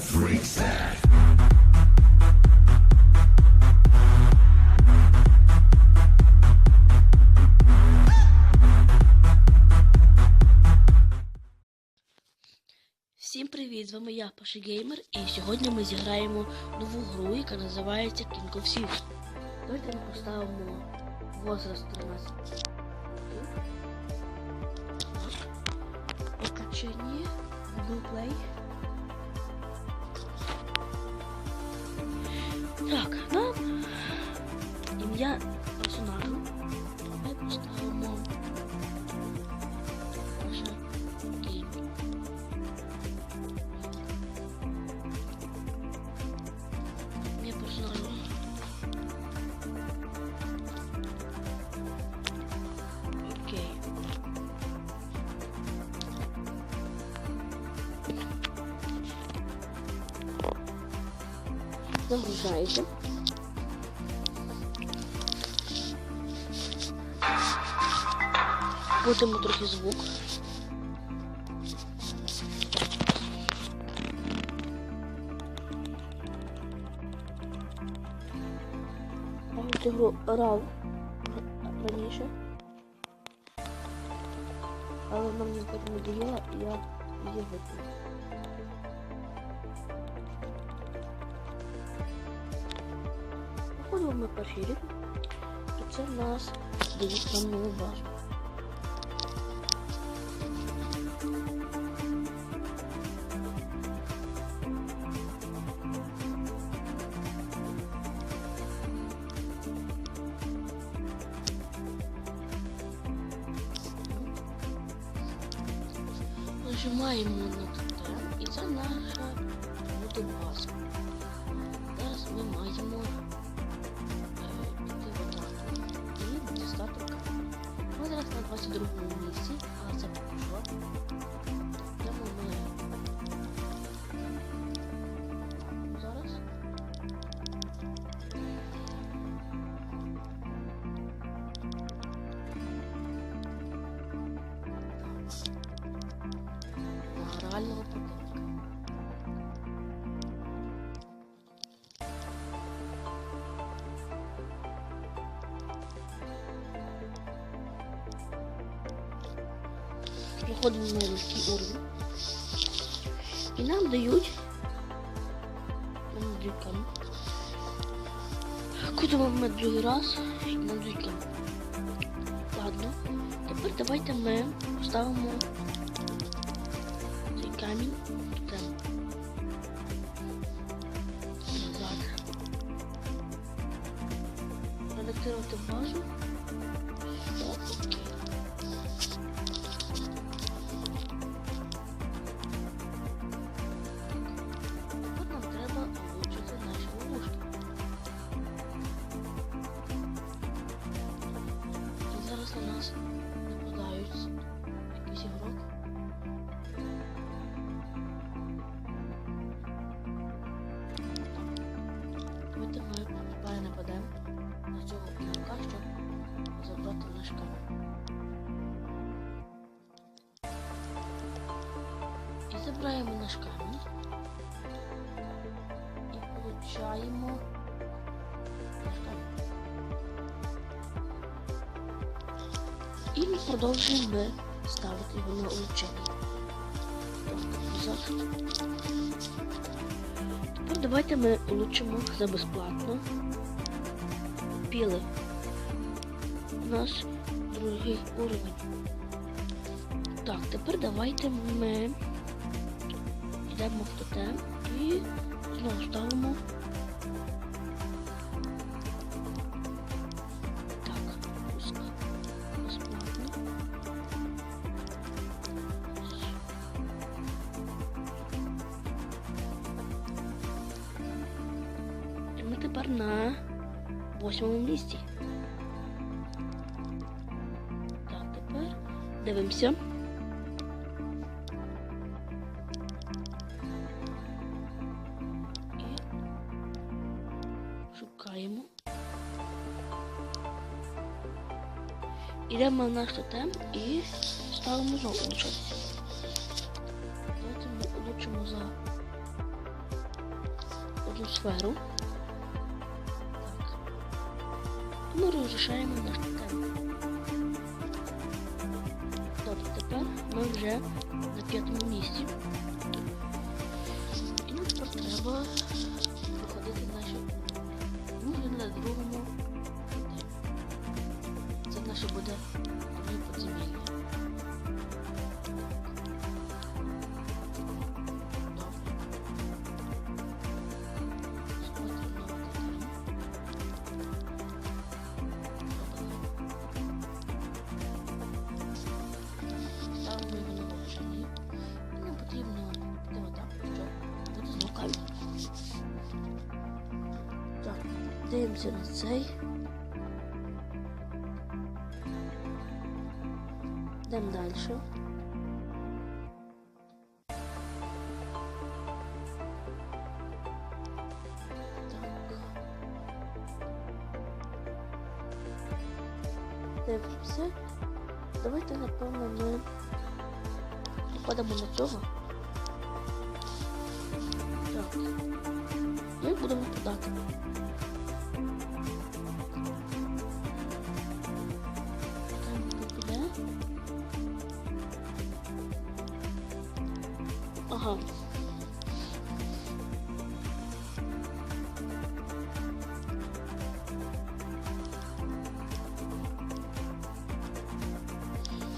Всім привіт! З вами я, Паша Геймер, і сьогодні ми зіграємо нову гру, яка називається King of Thieves. Давайте ми поставимо возраст 13. Так. Подключення. Google Play. Так, нам ім'я персонажу. Загружається. Будемо трохи звук. Я в цю гру грав раніше. Але вона мені потім надоїла, і я її викинув. Походимо ми перший рік. І це в нас дають нам нову базу. Нажимаємо на Ми зараз на 22 місці, а це поки Проходимо на легкий уровень. І нам дають нам дають камінь. Кудимо ми раз і. Ладно. Тепер давайте ми поставимо цей камінь. Назад. Редактувати базу. Наш камінь. І забираємо наш камінь. І получаємо наш камінь. І продовжуємо ставити його на улучшення. Тепер давайте ми улучшимо за безплатно. Піли. Нас другий уровень. Так, тепер давайте ми йдемо в тотем і знову ставимо. Так, пуск. Безплатно. І ми тепер на восьмому місці. Дивимося. І шукаємо. Ідемо на наш тотем і ставимо знову улучшатися. Давайте ми улучшимо за одну сферу. Так. Ми розрішаємо наш тотем. Тепер ми вже на п'ятому місці. І нам треба виходити наші. Ми на другому. Це наше буде подземілля. Дивимося на цей. Йдемо далі. Дивимося. Давайте, напевно, ми походимо на цього. Так. Ми будемо подати. Ага.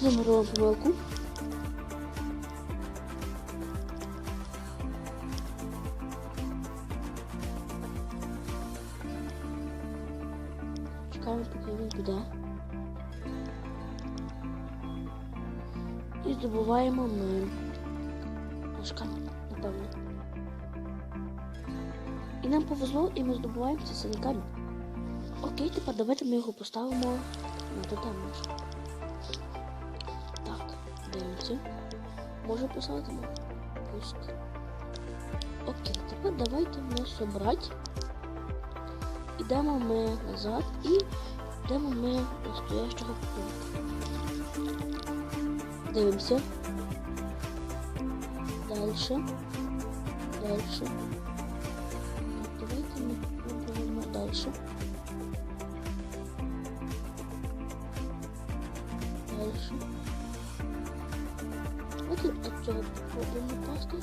Заморова помилку. Чекаємо, поки він піде. І здобуваємо ми Наш напевно. І нам повезло, і ми здобуваємо цей синій камінь. Окей, тепер давайте ми його поставимо на тотем. Так, дивимося. Може посадимо? Пуск. Окей, тепер давайте ми собрати. Ідемо ми назад і йдемо ми до стоящого пункту. Дивимося. Дальше. Дальше. Так, давайте ми пробуємо дальше. Дальше. От от цього попробуємо пасти.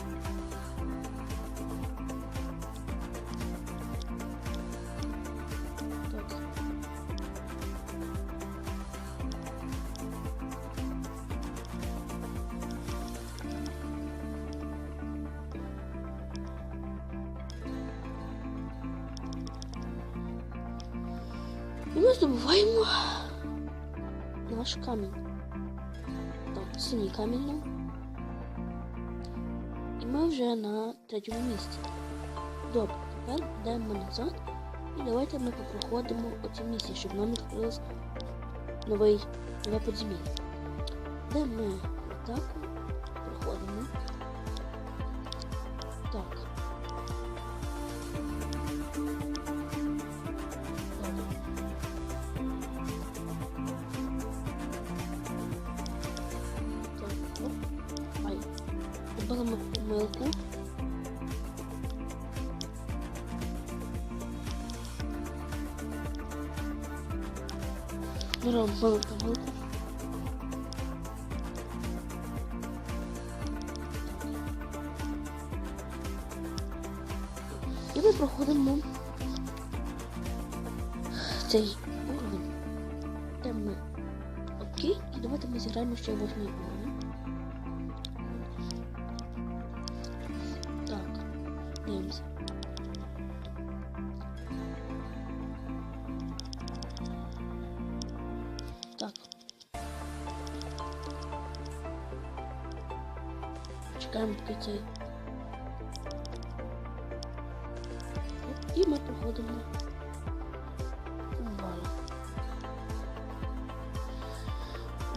І ми здобуваємо наш камінь. Так, синій камінь. І ми вже на третьому місці. Добре, тепер йдемо назад. І давайте ми попроходимо оці місії, щоб нам відкрилось новий нове подземілля. Де ми так Робимо помилку. Робимо помилку. І ми проходимо цей уровень. Де ми. Окей, і давайте ми зіграємо ще восьмий уровень. Поки цей. І ми проходимо бали.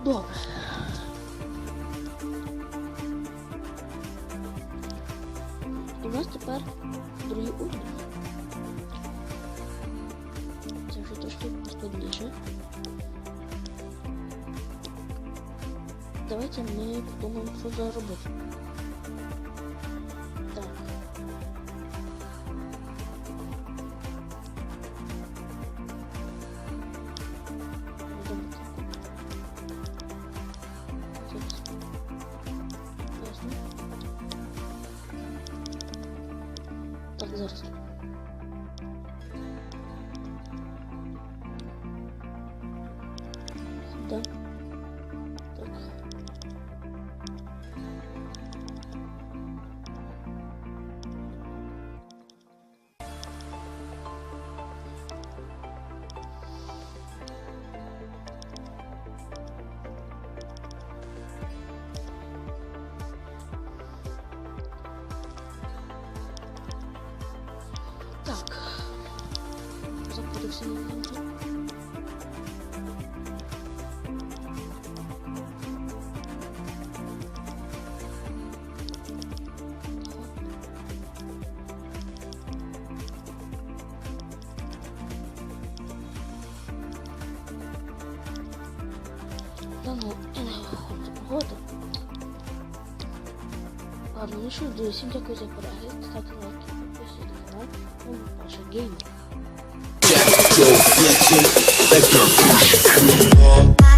Добре. У нас тепер другий уровень. Це вже трошки складніше. Давайте ми подумаємо, що заробити. Так. Зараз. Да ну, я не виходжу погода. Ладно, ну що, друзі, всім дякую за перегляд. Ставте лайки, підписуйтесь на канал. Ну, Паша Геймер. Let's go.